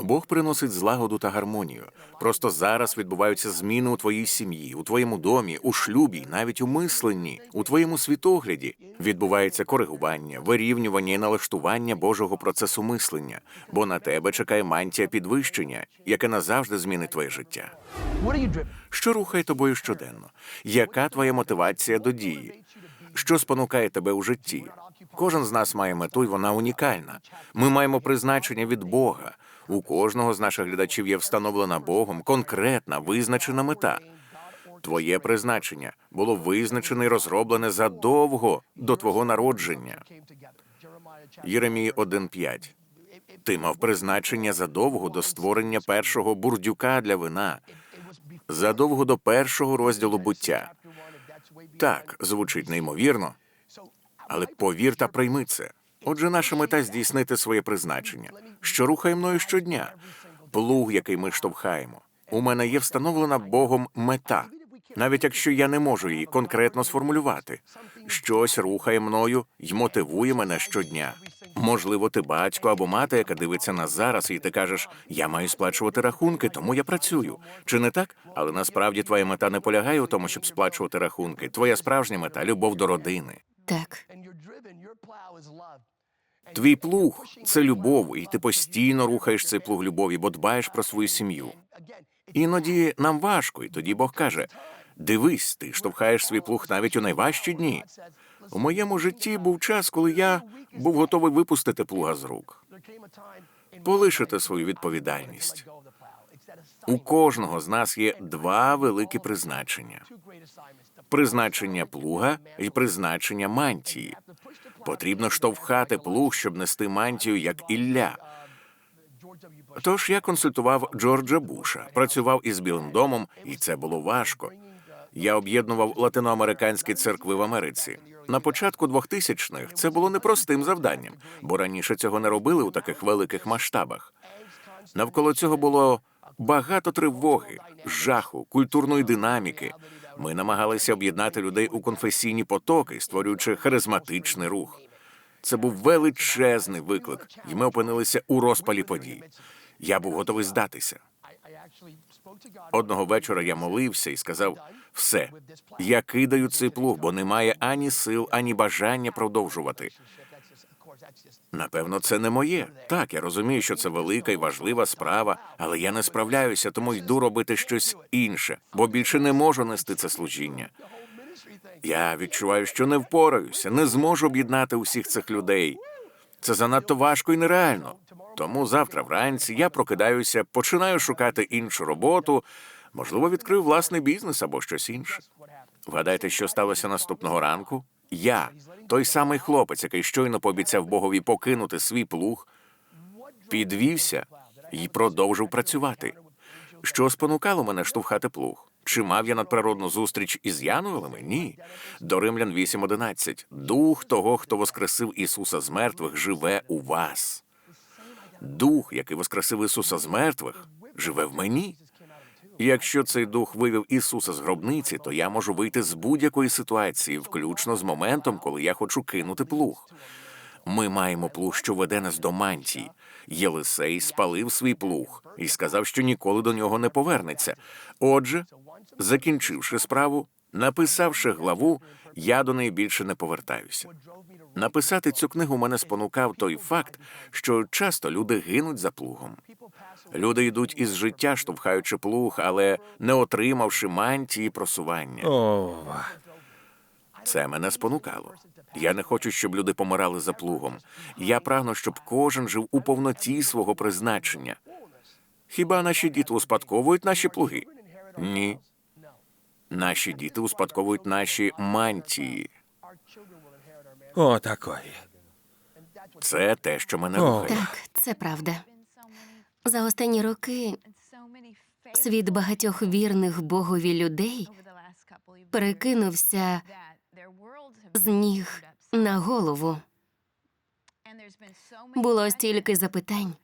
Бог приносить злагоду та гармонію. Просто зараз відбуваються зміни у твоїй сім'ї, у твоєму домі, у шлюбі, навіть у мисленні, у твоєму світогляді відбувається коригування, вирівнювання і налаштування Божого процесу мислення, бо на тебе чекає мантія підвищення, яке назавжди змінить твоє життя. Що рухає тобою щоденно? Яка твоя мотивація до дії? Що спонукає тебе у житті? Кожен з нас має мету, і вона унікальна. Ми маємо призначення від Бога. У кожного з наших глядачів є встановлена Богом конкретна визначена мета. Твоє призначення було визначене і розроблене задовго до твого народження. Єремії 1.5. Ти мав призначення задовго до створення першого бурдюка для вина, задовго до першого розділу буття. Так, звучить неймовірно, але повір та прийми це. Отже, наша мета здійснити своє призначення, що рухає мною щодня, плуг, який ми штовхаємо. У мене є встановлена Богом мета, навіть якщо я не можу її конкретно сформулювати. Щось рухає мною й мотивує мене щодня. Можливо, ти батько або мати, яка дивиться нас зараз, і ти кажеш, я маю сплачувати рахунки, тому я працюю. Чи не так? Але насправді твоя мета не полягає у тому, щоб сплачувати рахунки. Твоя справжня мета любов до родини. Так, Твій плуг це любов, і ти постійно рухаєш цей плуг любові, бо дбаєш про свою сім'ю. Іноді нам важко, і тоді Бог каже: дивись, ти штовхаєш свій плуг навіть у найважчі дні. У моєму житті був час, коли я був готовий випустити плуга з рук, полишити свою відповідальність. У кожного з нас є два великі призначення: призначення плуга і призначення мантії. Потрібно штовхати плуг, щоб нести мантію, як Ілля. Тож я консультував Джорджа Буша, працював із Білим домом, і це було важко. Я об'єднував латиноамериканські церкви в Америці. На початку 2000-х це було непростим завданням, бо раніше цього не робили у таких великих масштабах. Навколо цього було багато тривоги, жаху, культурної динаміки. Ми намагалися об'єднати людей у конфесійні потоки, створюючи харизматичний рух. Це був величезний виклик, і ми опинилися у розпалі подій. Я був готовий здатися. Одного вечора я молився і сказав: все, я кидаю цей плуг, бо немає ані сил, ані бажання продовжувати. Напевно, це не моє. Так, я розумію, що це велика і важлива справа, але я не справляюся, тому йду робити щось інше, бо більше не можу нести це служіння. Я відчуваю, що не впораюся, не зможу об'єднати усіх цих людей. Це занадто важко і нереально. Тому завтра вранці я прокидаюся, починаю шукати іншу роботу, можливо, відкрию власний бізнес або щось інше. Вгадайте, що сталося наступного ранку? Я, той самий хлопець, який щойно пообіцяв Богові покинути свій плуг, підвівся і продовжив працювати. Що спонукало мене штовхати плуг? Чи мав я надприродну зустріч із Янголами? Ні. До Римлян 8.11. Дух того, хто воскресив Ісуса з мертвих, живе у вас. Дух, який воскресив Ісуса з мертвих, живе в мені. Якщо цей дух вивів Ісуса з гробниці, то я можу вийти з будь-якої ситуації, включно з моментом, коли я хочу кинути плуг. Ми маємо плуг, що веде нас до мантії. Єлисей спалив свій плуг і сказав, що ніколи до нього не повернеться. Отже, закінчивши справу, написавши главу, я до неї більше не повертаюся. Написати цю книгу мене спонукав той факт, що часто люди гинуть за плугом. Люди йдуть із життя, штовхаючи плуг, але не отримавши мантії просування. О, Це мене спонукало. Я не хочу, щоб люди помирали за плугом. Я прагну, щоб кожен жив у повноті свого призначення. Хіба наші діти успадковують наші плуги? Ні. Наші діти успадковують наші мантії. о, такої. Це те, що мене О. рухає. так, це правда. За останні роки світ багатьох вірних Богові людей перекинувся з ніг на голову. Було стільки запитань.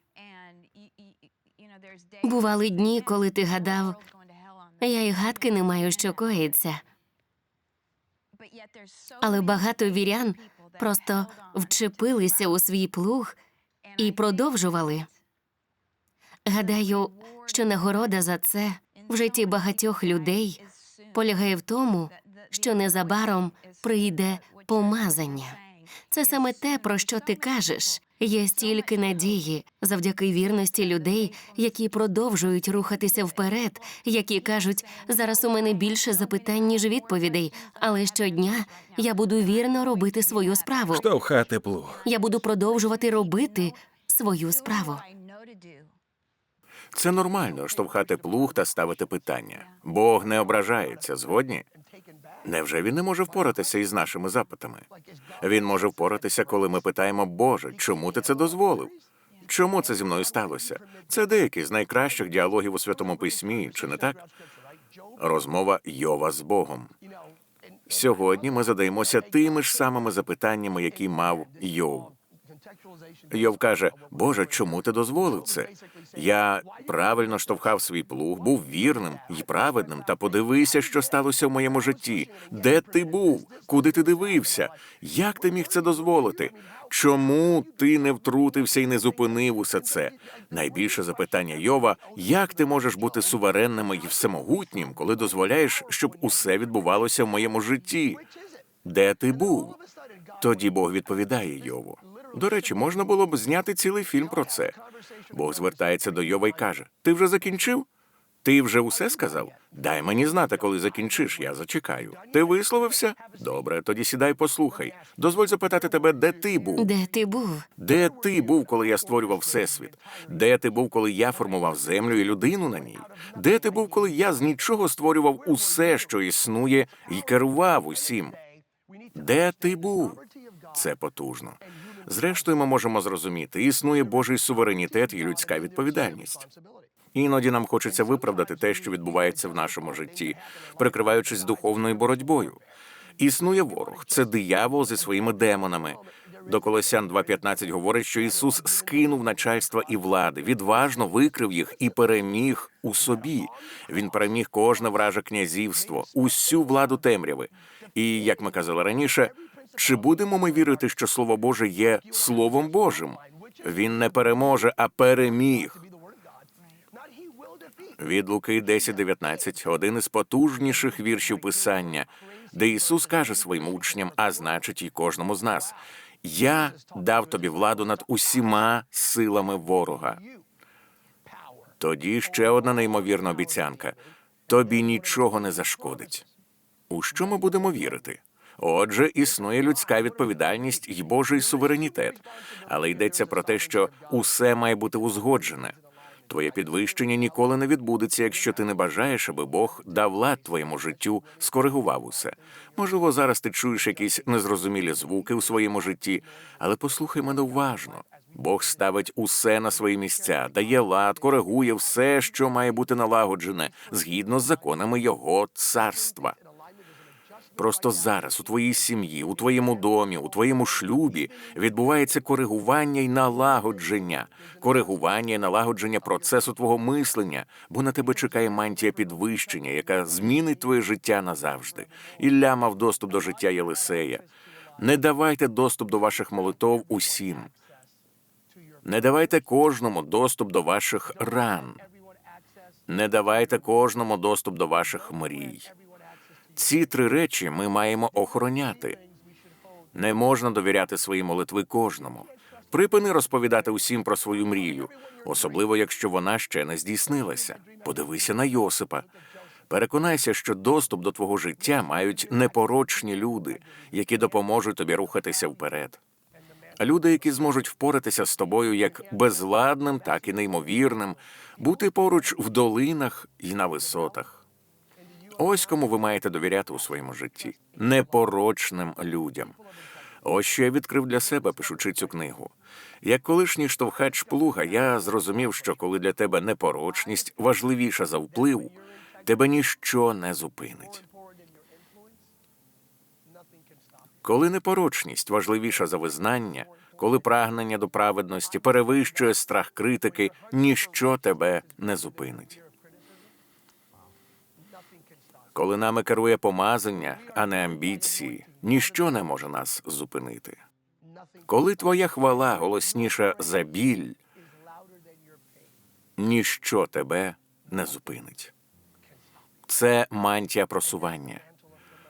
Бували дні, коли ти гадав, я й гадки не маю, що коїться. Але багато вірян просто вчепилися у свій плуг і продовжували. Гадаю, що нагорода за це в житті багатьох людей полягає в тому, що незабаром прийде помазання. Це саме те, про що ти кажеш. Є стільки надії завдяки вірності людей, які продовжують рухатися вперед, які кажуть, зараз у мене більше запитань, ніж відповідей, але щодня я буду вірно робити свою справу. Штовхати плуг. Я буду продовжувати робити свою справу. Це нормально штовхати плуг та ставити питання. Бог не ображається, згодні? Невже він не може впоратися із нашими запитами? Він може впоратися, коли ми питаємо, Боже, чому ти це дозволив? Чому це зі мною сталося? Це деякі з найкращих діалогів у святому письмі, чи не так? Розмова Йова з Богом. Сьогодні ми задаємося тими ж самими запитаннями, які мав Йов. Йов каже: Боже, чому ти дозволив це? Я правильно штовхав свій плуг, був вірним і праведним. Та подивися, що сталося в моєму житті. Де ти був? Куди ти дивився? Як ти міг це дозволити? Чому ти не втрутився і не зупинив усе це? Найбільше запитання Йова: як ти можеш бути суверенним і всемогутнім, коли дозволяєш, щоб усе відбувалося в моєму житті? Де ти був? Тоді Бог відповідає Йову. До речі, можна було б зняти цілий фільм про це. Бог звертається до Йова і каже: Ти вже закінчив? Ти вже усе сказав? Дай мені знати, коли закінчиш, я зачекаю. Ти висловився? Добре, тоді сідай, послухай. Дозволь запитати тебе, де ти був? Де ти був? Де ти був, коли я створював всесвіт? Де ти був, коли я формував землю і людину на ній? Де ти був, коли я з нічого створював усе, що існує, і керував усім? Де ти був? Це потужно. Зрештою, ми можемо зрозуміти, існує Божий суверенітет і людська відповідальність. Іноді нам хочеться виправдати те, що відбувається в нашому житті, прикриваючись духовною боротьбою. Існує ворог, це диявол зі своїми демонами. До Колосян 2.15 говорить, що Ісус скинув начальства і влади, відважно викрив їх і переміг у собі. Він переміг кожне враже князівство, усю владу темряви. І як ми казали раніше, чи будемо ми вірити, що Слово Боже є Словом Божим? Він не переможе, а переміг. Від Луки 10.19 – один із потужніших віршів Писання, де Ісус каже своїм учням, а значить, і кожному з нас: Я дав тобі владу над усіма силами ворога. Тоді ще одна неймовірна обіцянка: тобі нічого не зашкодить. У що ми будемо вірити? Отже, існує людська відповідальність і Божий суверенітет, але йдеться про те, що усе має бути узгоджене. Твоє підвищення ніколи не відбудеться, якщо ти не бажаєш, аби Бог дав лад твоєму життю, скоригував усе. Можливо, зараз ти чуєш якісь незрозумілі звуки у своєму житті, але послухай мене уважно. Бог ставить усе на свої місця, дає лад, коригує все, що має бути налагоджене, згідно з законами Його царства. Просто зараз у твоїй сім'ї, у твоєму домі, у твоєму шлюбі відбувається коригування і налагодження, коригування і налагодження процесу твого мислення, бо на тебе чекає мантія підвищення, яка змінить твоє життя назавжди. Ілля мав доступ до життя Єлисея. Не давайте доступ до ваших молитов усім. Не давайте кожному доступ до ваших ран. Не давайте кожному доступ до ваших мрій. Ці три речі ми маємо охороняти. Не можна довіряти свої молитви кожному. Припини розповідати усім про свою мрію, особливо якщо вона ще не здійснилася. Подивися на Йосипа. Переконайся, що доступ до твого життя мають непорочні люди, які допоможуть тобі рухатися вперед. Люди, які зможуть впоратися з тобою як безладним, так і неймовірним, бути поруч в долинах і на висотах. Ось кому ви маєте довіряти у своєму житті непорочним людям. Ось що я відкрив для себе, пишучи цю книгу. Як колишній штовхач плуга, я зрозумів, що коли для тебе непорочність важливіша за вплив, тебе ніщо не зупинить. Коли непорочність важливіша за визнання, коли прагнення до праведності перевищує страх критики, ніщо тебе не зупинить. Коли нами керує помазання, а не амбіції, ніщо не може нас зупинити. Коли твоя хвала голосніша за біль, ніщо тебе не зупинить. Це мантія просування.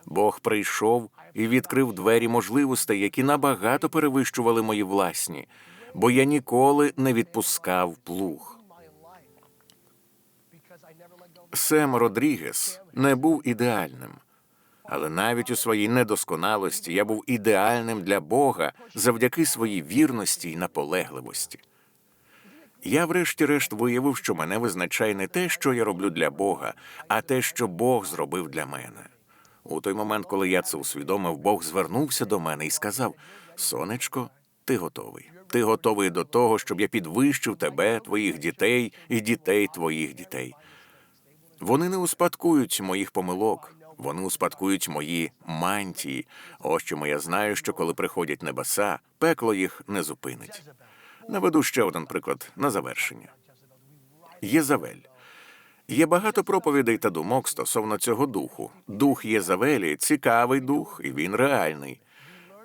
Бог прийшов і відкрив двері можливостей, які набагато перевищували мої власні, бо я ніколи не відпускав плуг. Сем Родрігес не був ідеальним, але навіть у своїй недосконалості я був ідеальним для Бога завдяки своїй вірності і наполегливості. Я врешті-решт виявив, що мене визначає не те, що я роблю для Бога, а те, що Бог зробив для мене. У той момент, коли я це усвідомив, Бог звернувся до мене і сказав: Сонечко, ти готовий. Ти готовий до того, щоб я підвищив тебе, твоїх дітей і дітей твоїх дітей. Вони не успадкують моїх помилок, вони успадкують мої мантії. Ось чому я знаю, що коли приходять небеса, пекло їх не зупинить. Наведу ще один приклад на завершення. Єзавель. Є багато проповідей та думок стосовно цього духу. Дух Єзавелі цікавий дух, і він реальний.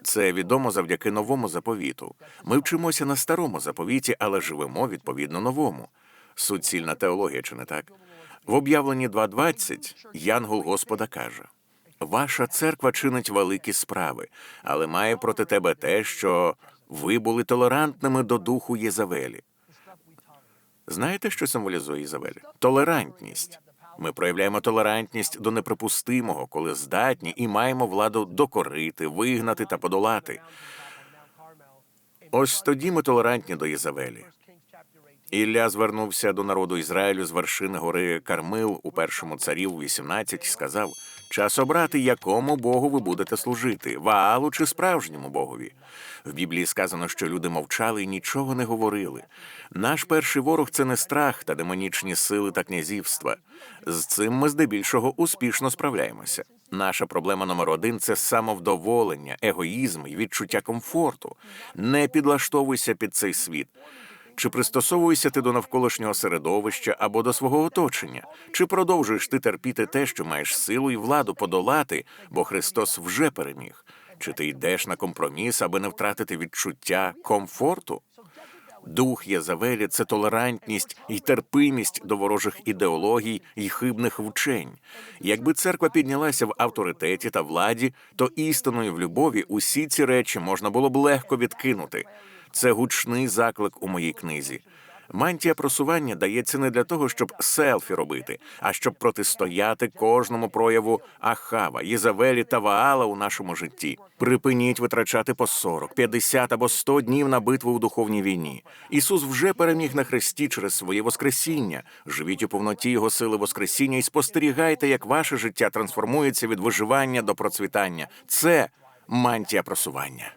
Це відомо завдяки новому заповіту. Ми вчимося на старому заповіті, але живемо відповідно новому. Суцільна теологія, чи не так? В об'явленні 2.20 Янгол Господа каже: Ваша церква чинить великі справи, але має проти тебе те, що ви були толерантними до духу Єзавелі. Знаєте, що символізує Ізавель? Толерантність. Ми проявляємо толерантність до неприпустимого, коли здатні і маємо владу докорити, вигнати та подолати. Ось тоді ми толерантні до Єзавелі. Ілля звернувся до народу Ізраїлю з вершини гори Кармил у першому царів 18 і сказав: час обрати, якому Богу ви будете служити, Ваалу чи справжньому Богові. В Біблії сказано, що люди мовчали і нічого не говорили. Наш перший ворог це не страх та демонічні сили та князівства. З цим ми здебільшого успішно справляємося. Наша проблема номер один це самовдоволення, егоїзм і відчуття комфорту. Не підлаштовуйся під цей світ. Чи пристосовуєшся ти до навколишнього середовища або до свого оточення? Чи продовжуєш ти терпіти те, що маєш силу і владу подолати, бо Христос вже переміг? Чи ти йдеш на компроміс, аби не втратити відчуття комфорту? Дух Єзавелі – це толерантність і терпимість до ворожих ідеологій і хибних вчень. Якби церква піднялася в авторитеті та владі, то істиною в любові усі ці речі можна було б легко відкинути. Це гучний заклик у моїй книзі. Мантія просування дається не для того, щоб селфі робити, а щоб протистояти кожному прояву Ахава, Єзавелі та Ваала у нашому житті. Припиніть витрачати по 40, 50 або 100 днів на битву у духовній війні. Ісус вже переміг на хресті через своє Воскресіння. Живіть у повноті Його сили Воскресіння і спостерігайте, як ваше життя трансформується від виживання до процвітання. Це мантія просування.